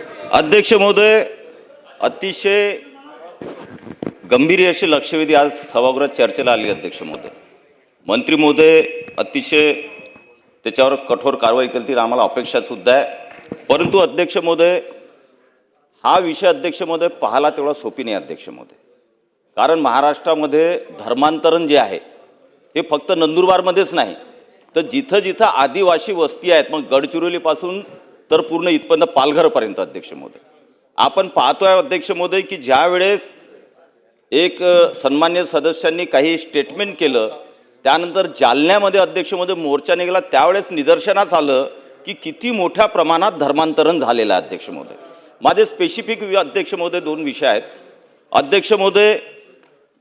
अध्यक्ष महोदय अतिशय गंभीर अशी लक्षवेधी आज सभागृहात चर्चेला आली अध्यक्ष महोदय. मंत्री महोदय अतिशय त्याच्यावर कठोर कारवाई करतील आम्हाला अपेक्षा सुद्धा आहे. परंतु अध्यक्ष महोदय हा विषय अध्यक्ष महोदय पाहायला तेवढा सोपी नाही अध्यक्ष महोदय. कारण महाराष्ट्रामध्ये धर्मांतरण जे आहे हे फक्त नंदुरबारमध्येच नाही. तर जिथं जिथं आदिवासी वस्ती आहेत मग गडचिरोलीपासून तर पूर्ण इथपर्यंत पालघरपर्यंत अध्यक्ष महोदय. आपण पाहतोय अध्यक्ष महोदय की ज्या वेळेस एक सन्मान्य सदस्यांनी काही स्टेटमेंट केलं त्यानंतर जालन्यामध्ये अध्यक्ष महोदय मोर्चा निघाला त्यावेळेस निदर्शनास आलं की किती मोठ्या प्रमाणात धर्मांतरण झालेलं आहे अध्यक्ष महोदय. माझे स्पेसिफिक अध्यक्ष महोदय दोन विषय आहेत. अध्यक्ष महोदय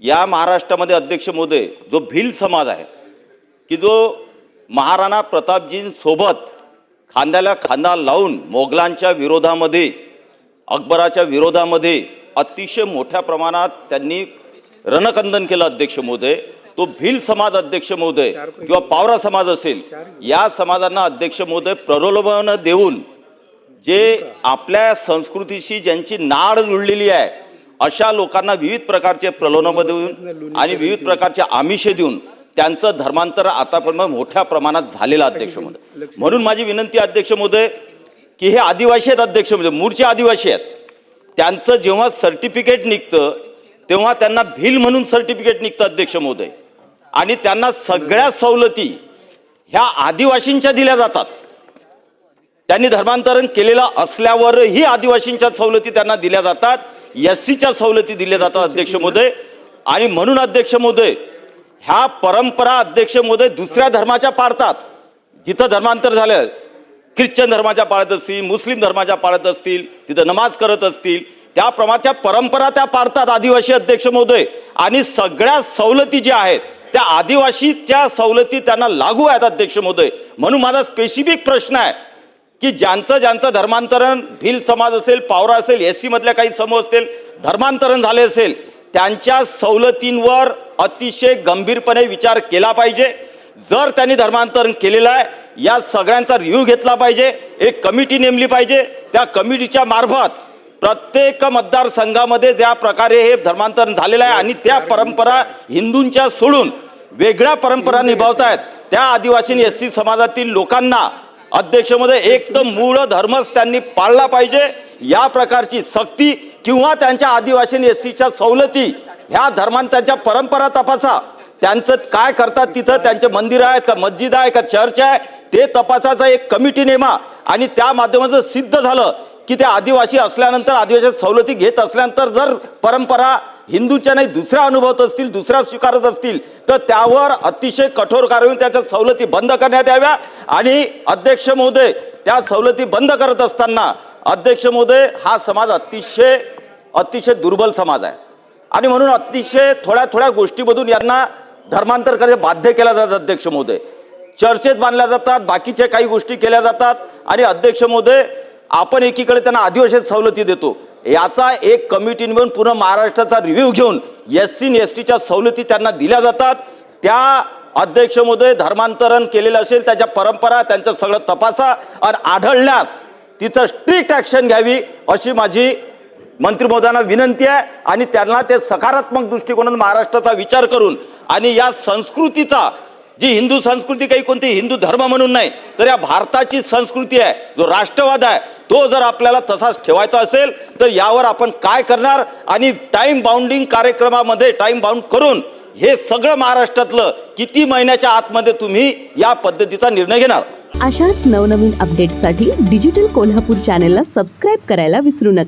या महाराष्ट्रामध्ये अध्यक्ष महोदय जो भिल समाज आहे की जो महाराणा प्रतापजींसोबत खांद्याला खांदा लावून मोगलांच्या विरोधामध्ये अकबराच्या विरोधामध्ये अतिशय मोठ्या प्रमाणात त्यांनी रणकंदन केलं अध्यक्ष महोदय. तो भिल समाज अध्यक्ष महोदय किंवा पावरा समाज असेल या समाजांना अध्यक्ष महोदय प्रलोभन देऊन जे आपल्या संस्कृतीशी ज्यांची नाड जुळलेली आहे अशा लोकांना विविध प्रकारचे प्रलोभन देऊन आणि विविध प्रकारचे आमिषे देऊन त्यांचं धर्मांतर आतापर्यंत मोठ्या प्रमाणात झालेलं अध्यक्ष महोदय. म्हणून माझी विनंती अध्यक्ष महोदय की हे आदिवासी आहेत अध्यक्ष महोदय मूळचे आदिवासी आहेत. त्यांचं जेव्हा सर्टिफिकेट निघतं तेव्हा त्यांना भिल म्हणून सर्टिफिकेट निघतं अध्यक्ष महोदय. आणि त्यांना सगळ्या सवलती ह्या आदिवासींच्या दिल्या जातात. त्यांनी धर्मांतरण केलेलं असल्यावरही आदिवासींच्या सवलती त्यांना दिल्या जातात एस सीच्या सवलती दिल्या जातात अध्यक्ष महोदय. आणि म्हणून अध्यक्ष महोदय ह्या परंपरा अध्यक्ष महोदय दुसऱ्या धर्माच्या पाळतात. जिथं धर्मांतर झालं ख्रिश्चन धर्माच्या पाळत असतील मुस्लिम धर्माच्या पाळत असतील तिथं नमाज करत असतील त्या प्रमाणच्या परंपरा त्या पाळतात आदिवासी अध्यक्ष महोदय. आणि सगळ्या सवलती ज्या आहेत त्या आदिवासीच्या सवलती त्यांना लागू आहेत अध्यक्ष महोदय. म्हणून माझा स्पेसिफिक प्रश्न आहे की ज्यांचं ज्यांचं धर्मांतरण भिल समाज असेल पावरा असेल एस सी मधल्या काही समूह असतील धर्मांतरण झाले असेल त्यांच्या सवलतींवर अतिशय गंभीरपणे विचार केला पाहिजे. जर त्यांनी धर्मांतरण केलेलं आहे या सगळ्यांचा रिव्ह्यू घेतला पाहिजे एक कमिटी नेमली पाहिजे. त्या कमिटीच्या मार्फत प्रत्येक मतदारसंघामध्ये ज्या प्रकारे हे धर्मांतरण झालेलं आहे आणि त्या परंपरा हिंदूंच्या सोडून वेगळ्या परंपरा निभावतायत त्या आदिवासी एस सी समाजातील लोकांना अध्यक्षमध्ये एक तर मूळ धर्मच त्यांनी पाळला पाहिजे. या प्रकारची सक्ती किंवा त्यांच्या आदिवासी एस सीच्या सवलती ह्या धर्मांतांच्या परंपरा तपासा. त्यांचं काय करतात तिथं? त्यांचे मंदिर आहेत का? मस्जिद आहे का? चर्च आहे? ते तपासाचा एक कमिटी नेमा. आणि त्या माध्यमातून सिद्ध झालं की ते आदिवासी असल्यानंतर आदिवासी सवलती घेत असल्यानंतर जर परंपरा हिंदूच्या नाही दुसऱ्या अनुभवत असतील दुसऱ्या स्वीकारत असतील तर त्यावर अतिशय कठोर कारवाई त्याच्या सवलती बंद करण्यात याव्या. आणि अध्यक्ष महोदय त्या सवलती बंद करत असताना अध्यक्ष महोदय हा समाज अतिशय अतिशय दुर्बल समाज आहे. आणि म्हणून अतिशय थोड्या थोड्या गोष्टीमधून यांना धर्मांतर करायला बाध्य केला जातं अध्यक्ष महोदय. चर्चेत बांधल्या जातात बाकीच्या काही गोष्टी केल्या जातात आणि अध्यक्ष महोदय आपण एकीकडे त्यांना आदिवासी सवलती देतो. याचा एक कमिटी मिळून पूर्ण महाराष्ट्राचा रिव्ह्यू घेऊन एस सी एस टीच्या सवलती त्यांना दिल्या जातात. त्या अध्यक्ष महोदय धर्मांतरण केलेलं असेल त्याच्या परंपरा त्यांचं सगळं तपासा आणि आढळल्यास तिथं स्ट्रिक्ट ॲक्शन घ्यावी अशी माझी मंत्री महोदयांना विनंती आहे आणि त्यांना ते सकारात्मक दृष्टिकोनातून महाराष्ट्राचा विचार करून आणि या संस्कृतीचा जी हिंदू संस्कृती काही कोणती हिंदू धर्म म्हणून नाही तर या भारताची संस्कृती आहे जो राष्ट्रवाद आहे तो जर आपल्याला तसाच ठेवायचा असेल तर यावर आपण काय करणार? आणि टाईम बाउंडिंग कार्यक्रमामध्ये टाईम बाउंड करून हे सगळं महाराष्ट्रातलं किती महिन्याच्या आतमध्ये तुम्ही या पद्धतीचा निर्णय घेणार? अशाच नवनवीन अपडेटसाठी डिजिटल कोल्हापूर चॅनेलला सबस्क्राईब करायला विसरू नका.